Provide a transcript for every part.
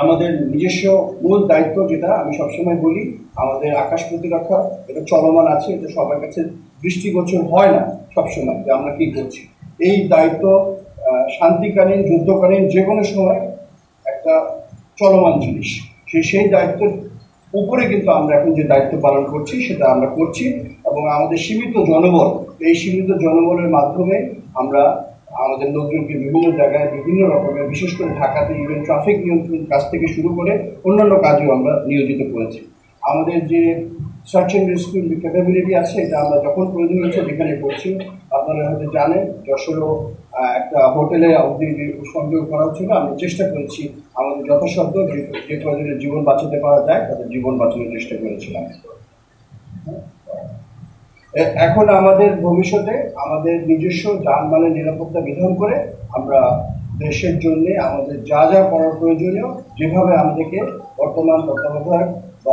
আমাদের নিজস্ব মূল দায়িত্ব যেটা, আমি সবসময় বলি, আমাদের আকাশ প্রতিরক্ষা, এটা চলমান আছে, এটা সবার কাছে দৃষ্টিগোচর হয় না সবসময় যে আমরা কী করছি। এই দায়িত্ব শান্তিকালীন, যুদ্ধকালীন যে কোনো সময় একটা চলমান জিনিস। সেই সেই দায়িত্বের উপরে কিন্তু আমরা এখন যে দায়িত্ব পালন করছি, সেটা আমরা করছি এবং আমাদের সীমিত জনবল, এই সীমিত জনবলের মাধ্যমে আমরা আমাদের লোকজনকে বিভিন্ন জায়গায় বিভিন্ন রকমের, বিশেষ করে ঢাকাতে ইভেন ট্রাফিক নিয়ন্ত্রণ কাজ থেকে শুরু করে অন্যান্য কাজেও আমরা নিয়োজিত করেছি। আমাদের যে সার্চ অ্যান্ড রেস্কিউ ক্যাপাবিলিটি আছে, এটা আমরা যখন প্রয়োজন হচ্ছে যেখানে করছি। আপনারা হয়তো জানেন যশোরও একটা হোটেলে অবধি সংযোগ করা হচ্ছিল আমরা চেষ্টা করেছি আমাদের যথাসাধ্য যে যে জীবন বাঁচাতে পারা যায়, তাদের জীবন বাঁচানোর চেষ্টা করেছিলাম। এখন আমাদের ভবিষ্যতে আমাদের নিজস্ব যানবাহনের নিরাপত্তা বিধান করে আমরা দেশের জন্য আমাদের যা যা করার প্রয়োজনীয়, যেভাবে আমাদেরকে বর্তমান তত্ত্বাবধায়ক বা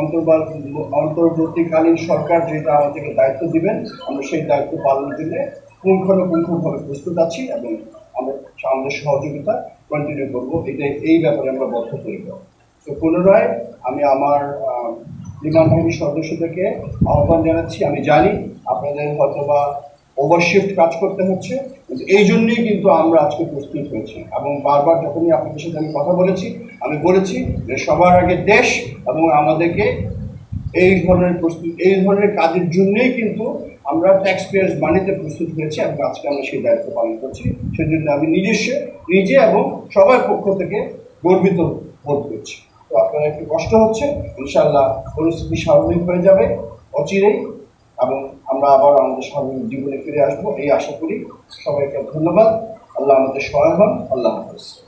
অন্তর্বর্তী অন্তর্বর্তীকালীন সরকার যেটা আমাদেরকে দায়িত্ব দিবেন, আমরা সেই দায়িত্ব পালনের জন্য পুঙ্খানুপুঙ্খভাবে প্রস্তুত আছি এবং আমরা আমাদের সহযোগিতা কন্টিনিউ করব। এটা এই ব্যাপারে আমরা বদ্ধপরিক তো পুনরায় আমি আমার বিমান বাহিনীর সদস্যদেরকে আহ্বান জানাচ্ছি। আমি জানি আপনাদের হয়তো বা ওভারশিফট কাজ করতে হচ্ছে, কিন্তু এই জন্যই কিন্তু আমরা আজকে প্রস্তুত হয়েছি এবং বারবার যখনই আপনাদের সাথে আমি কথা বলেছি, আমি বলেছি যে সবার আগে দেশ এবং আমাদেরকে এই ধরনের প্রস্তুত, এই ধরনের কাজের জন্যই কিন্তু আমরা ট্যাক্স পেয়ার্স মানিতে প্রস্তুত হয়েছি এবং আজকে আমরা সেই দায়িত্ব পালন করছি। সেজন্য আমি নিজস্ব, নিজে এবং সবার পক্ষ থেকে গর্বিত বোধ করছি। তো আপনারা একটু কষ্ট হচ্ছে ইনশাল্লাহ পরিস্থিতি স্বাভাবিক হয়ে যাবে, অচিরেই, এবং আমরা আবার আমাদের স্বাভাবিক জীবনে ফিরে আসব, এই আশা করি। সবাইকে ধন্যবাদ। আল্লাহ আমাদের সহায় হন আল্লাহ হাফিজ।